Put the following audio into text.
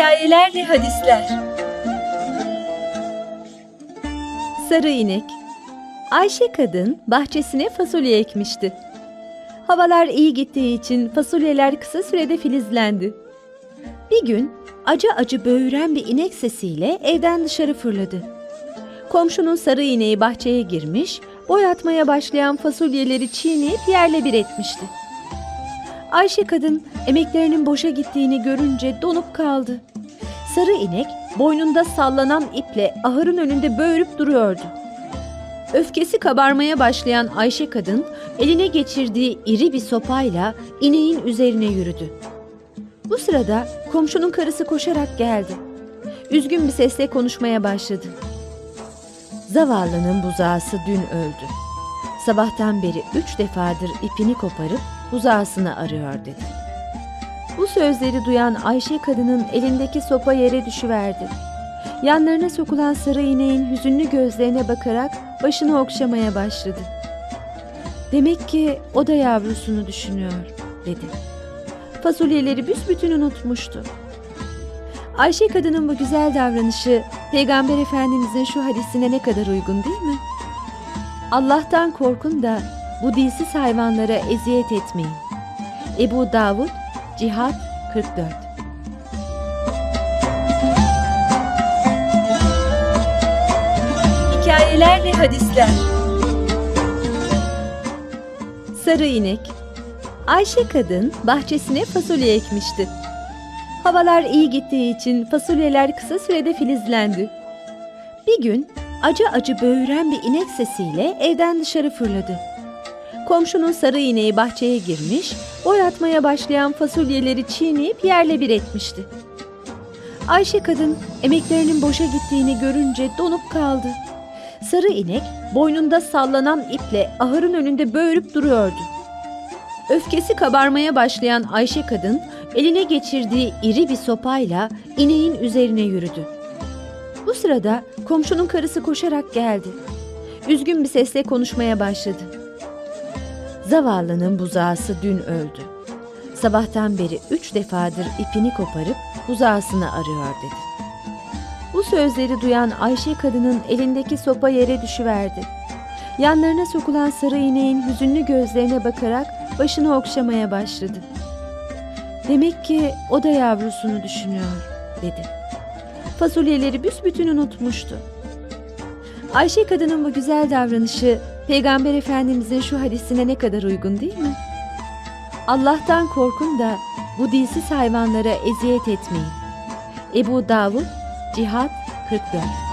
Hikayeler ve hadisler. Sarı inek. Ayşe kadın bahçesine fasulye ekmişti. Havalar iyi gittiği için fasulyeler kısa sürede filizlendi. Bir gün acı acı böğüren bir inek sesiyle evden dışarı fırladı. Komşunun sarı ineği bahçeye girmiş, boy atmaya başlayan fasulyeleri çiğneyip yerle bir etmişti. Ayşe kadın emeklerinin boşa gittiğini görünce donup kaldı. Sarı inek boynunda sallanan iple ahırın önünde böğürüp duruyordu. Öfkesi kabarmaya başlayan Ayşe kadın eline geçirdiği iri bir sopayla ineğin üzerine yürüdü. Bu sırada komşunun karısı koşarak geldi. Üzgün bir sesle konuşmaya başladı. Zavallının buzağısı dün öldü. Sabahtan beri üç defadır ipini koparıp buzağısını arıyor dedi. Bu sözleri duyan Ayşe kadının elindeki sopa yere düşüverdi. Yanlarına sokulan sarı ineğin hüzünlü gözlerine bakarak başını okşamaya başladı. Demek ki o da yavrusunu düşünüyor dedi. Fasulyeleri büsbütün unutmuştu. Ayşe kadının bu güzel davranışı Peygamber Efendimizin şu hadisine ne kadar uygun değil mi? Allah'tan korkun da bu dilsiz hayvanlara eziyet etmeyin. Ebu Davud, Cihat 44 Hikayeler ve hadisler Sarı inek Ayşe kadın bahçesine fasulye ekmişti. Havalar iyi gittiği için fasulyeler kısa sürede filizlendi. Bir gün acı acı böğüren bir inek sesiyle evden dışarı fırladı. Komşunun sarı ineği bahçeye girmiş, boy atmaya başlayan fasulyeleri çiğneyip yerle bir etmişti. Ayşe kadın emeklerinin boşa gittiğini görünce donup kaldı. Sarı inek boynunda sallanan iple ahırın önünde böğürüp duruyordu. Öfkesi kabarmaya başlayan Ayşe kadın eline geçirdiği iri bir sopayla ineğin üzerine yürüdü. Bu sırada komşunun karısı koşarak geldi. Üzgün bir sesle konuşmaya başladı. Zavallının buzağısı dün öldü. Sabahtan beri üç defadır ipini koparıp buzağısını arıyor dedi. Bu sözleri duyan Ayşe kadının elindeki sopa yere düşüverdi. Yanlarına sokulan sarı ineğin hüzünlü gözlerine bakarak başını okşamaya başladı. Demek ki o da yavrusunu düşünüyor dedi. Fasulyeleri büsbütün unutmuştu. Ayşe kadının bu güzel davranışı Peygamber Efendimizin şu hadisine ne kadar uygun değil mi? Allah'tan korkun da bu dilsiz hayvanlara eziyet etmeyin. Ebu Davud, Cihat 44